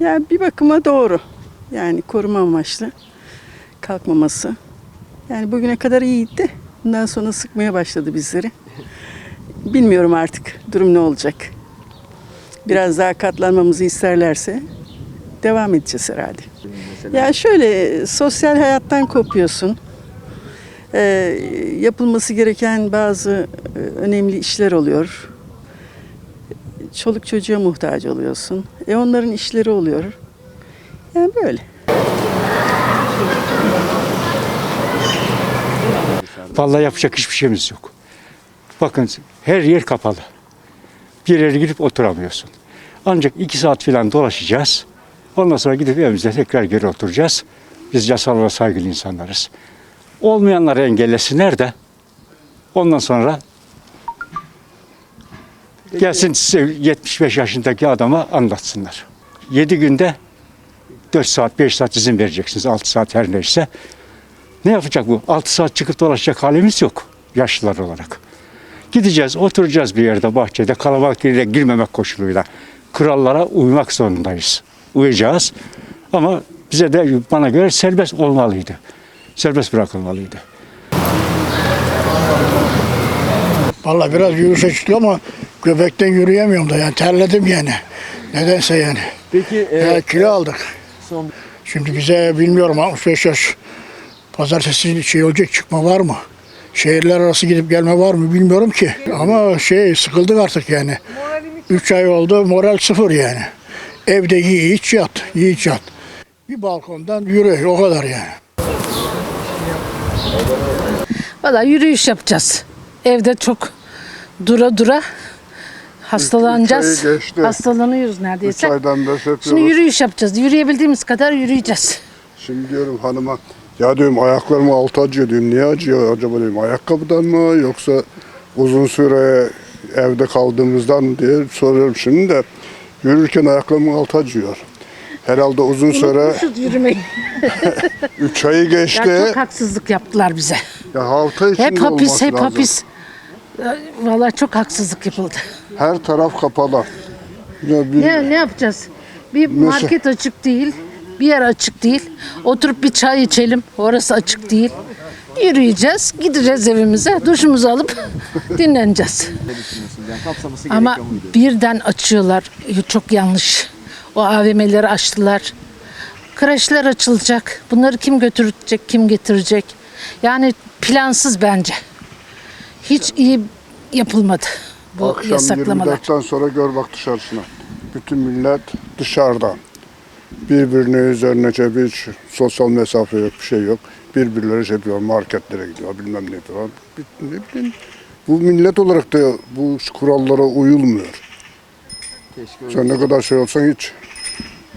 Yani bir bakıma doğru. Yani koruma amaçlı kalkmaması. Yani bugüne kadar iyiydi bundan sonra sıkmaya başladı bizleri. Bilmiyorum artık durum ne olacak. Biraz daha katlanmamızı isterlerse devam edeceğiz herhalde. Ya şöyle sosyal hayattan kopuyorsun. Ee, yapılması gereken bazı e, önemli işler oluyor. Çoluk çocuğa muhtaç oluyorsun. E onların işleri oluyor. Yani böyle. Vallahi yapacak hiçbir şeyimiz yok. Bakın her yer kapalı. Bir yere gidip oturamıyorsun. Ancak iki saat falan dolaşacağız. Ondan sonra gidip evimize tekrar geri oturacağız. Biz yasalara saygılı insanlarız. Olmayanları engellesinler de ondan sonra gelsin size 75 yaşındaki adama anlatsınlar. 7 günde 4 saat 5 saat izin vereceksiniz 6 saat her neyse. Ne yapacak bu? 6 saat çıkıp dolaşacak halimiz yok yaşlılar olarak. Gideceğiz, oturacağız bir yerde bahçede kalabalık yere girmemek koşuluyla. Kurallara uymak zorundayız. Uyacağız. Ama bize de bana göre serbest olmalıydı. Serbest bırakılmalıydı. Vallahi biraz yürüyüşe çıktı ama göbekten yürüyemiyorum da yani terledim yani. Nedense yani. Peki e, Ya kilo aldık. son Şimdi bize bilmiyorum 65 yaş pazartesi şey olacak çıkma var mı? Şehirler arası gidip gelme var mı bilmiyorum ki. Ama şey sıkıldık artık yani. 3 ay oldu moral sıfır yani. Evde yiy iç yat, yiy iç yat. Bir balkondan yürü o kadar yani. Valla yürüyüş yapacağız. Evde çok dura dura hastalanacağız. Üç ayı geçti. Hastalanıyoruz Üç neredeyse. aydan beri Şimdi yürüyüş yapacağız. Yürüyebildiğimiz kadar yürüyeceğiz. Şimdi diyorum hanıma ya diyorum ayaklarım altı acıyor diyorum. Niye acıyor acaba diyorum. Ayakkabıdan mı yoksa uzun süre evde kaldığımızdan diye soruyorum şimdi de yürürken ayaklarımın altı acıyor. Herhalde uzun süre Unutmuşuz yürümeyi. 3 ayı geçti. Ya çok haksızlık yaptılar bize. Ya hafta içinde Hep hapis, hep lazım. hapis. Valla çok haksızlık yapıldı. Her taraf kapalı. Ya bir- Ne, ne yapacağız? Bir market açık değil, bir yer açık değil. Oturup bir çay içelim, orası açık değil. Yürüyeceğiz, gideceğiz evimize, duşumuzu alıp dinleneceğiz. Yani kapsaması Ama gerekiyor muydu? birden açıyorlar. Çok yanlış. O AVM'leri açtılar. Kreşler açılacak. Bunları kim götürecek, kim getirecek? Yani plansız bence. Hiç iyi yapılmadı bu Akşam yasaklamalar. 24'ten sonra gör bak dışarısına. Bütün millet dışarıda. Birbirine üzerine şey, hiç sosyal mesafe yok, bir şey yok. Birbirleri şey yapıyor, marketlere gidiyor, bilmem ne yapıyor. Ne bileyim, bu millet olarak da bu kurallara uyulmuyor. Keşke Sen ne kadar şey olsan hiç.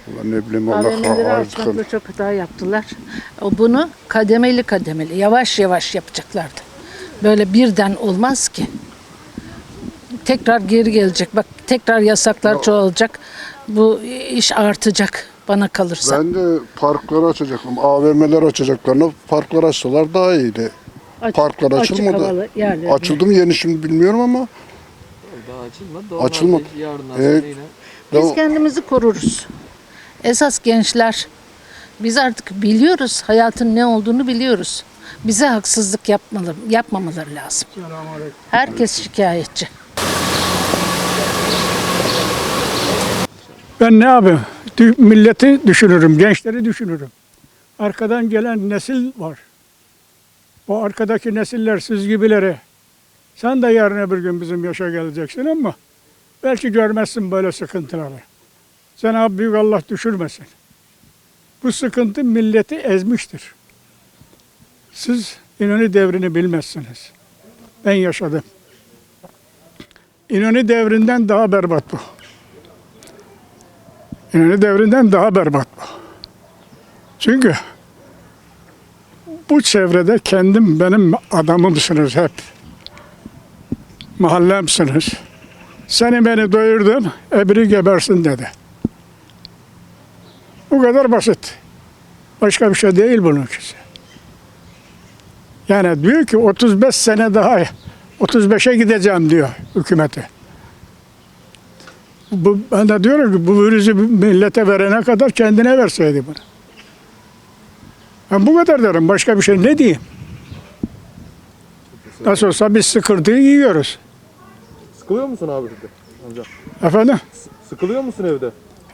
Ulan ne bileyim Allah AVM'leri artık. açmakla çok hata yaptılar. O bunu kademeli kademeli, yavaş yavaş yapacaklardı. Böyle birden olmaz ki. Tekrar geri gelecek. Bak tekrar yasaklar çoğalacak. Bu iş artacak bana kalırsa. Ben de parkları açacaktım. AVM'ler açacaklarına parklar açsalar daha iyiydi. Açık- Parklar açık açılmadı. havalı yerlerine. Açıldı mı yeni şimdi bilmiyorum ama daha açılmadı. Açılmadı. halde Yarından Evet. yine Biz Ya- kendimizi koruruz. Esas gençler biz artık biliyoruz hayatın ne olduğunu biliyoruz. Bize haksızlık yapmalı, yapmamaları lazım. Herkes şikayetçi. Ben ne yapayım? Milleti düşünürüm, gençleri düşünürüm. Arkadan gelen nesil var. O arkadaki nesiller siz gibileri. Sen de yarın öbür gün bizim yaşa geleceksin ama belki görmezsin böyle sıkıntıları. Cenab-ı Büyük Allah düşürmesin. Bu sıkıntı milleti ezmiştir. Siz İnönü devrini bilmezsiniz. Ben yaşadım. İnönü devrinden daha berbat bu. İnönü devrinden daha berbat bu. Çünkü bu çevrede kendim benim adamımsınız hep. Mahallemsiniz. Seni beni doyurdun, ebri gebersin dedi. Bu kadar basit. Başka bir şey değil bunun ikisi. Yani diyor ki 35 sene daha 35'e gideceğim diyor hükümeti. Bu, ben de diyorum ki bu virüsü millete verene kadar kendine verseydi bunu. Ben bu kadar derim. Başka bir şey ne diyeyim? Nasıl olsa biz sıkırdığı yiyoruz. Sıkılıyor musun abi evde? Amca. Efendim? Sıkılıyor musun evde?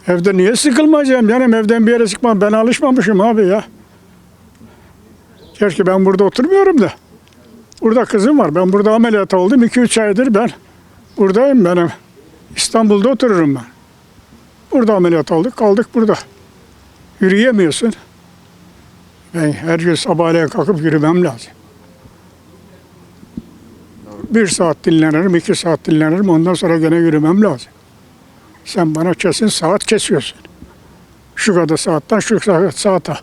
Evde niye sıkılmayacağım canım? Evden bir yere çıkmam. Ben alışmamışım abi ya. Gerçi ben burada oturmuyorum da. Burada kızım var. Ben burada ameliyat oldum. 2-3 aydır ben buradayım benim. İstanbul'da otururum ben. Burada ameliyat olduk. Kaldık burada. Yürüyemiyorsun. Ben her gün sabahleyin kalkıp yürümem lazım. Bir saat dinlenirim, iki saat dinlenirim. Ondan sonra gene yürümem lazım. Sen bana kesin saat kesiyorsun. Şu kadar saatten şu kadar saate.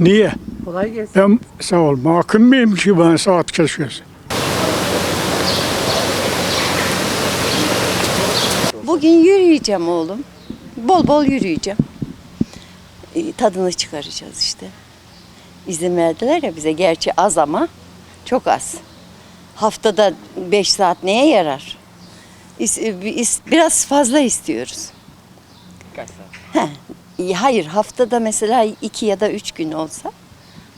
Niye? Kolay gelsin. Ben sağ ol. Mahkum muyum ki bana saat kesiyorsun? Bugün yürüyeceğim oğlum. Bol bol yürüyeceğim. Ee, Tadını çıkaracağız işte. İzin verdiler ya bize. Gerçi az ama çok az. Haftada 5 saat neye yarar? İs- Biraz fazla istiyoruz. Kaç saat? Heh, Hayır haftada mesela 2 ya da 3 gün olsa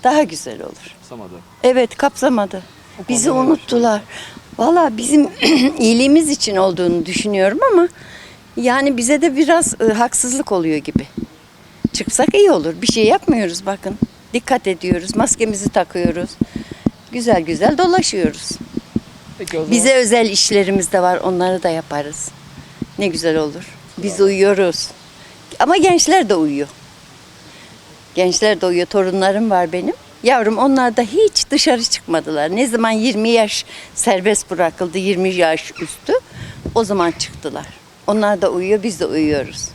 daha güzel olur. Kapsamadı. Evet kapsamadı. Bizi unuttular. Valla bizim iyiliğimiz için olduğunu düşünüyorum ama yani bize de biraz e, haksızlık oluyor gibi. Çıksak iyi olur. Bir şey yapmıyoruz bakın. Dikkat ediyoruz. Maskemizi takıyoruz. Güzel güzel dolaşıyoruz. Peki o zaman Bize özel işlerimiz de var. Onları da yaparız. Ne güzel olur. Biz uyuyoruz. Ama gençler de uyuyor. Gençler de uyuyor. Torunlarım var benim. Yavrum onlar da hiç dışarı çıkmadılar. Ne zaman 20 yaş serbest bırakıldı, 20 yaş üstü o zaman çıktılar. Onlar da uyuyor, biz de uyuyoruz.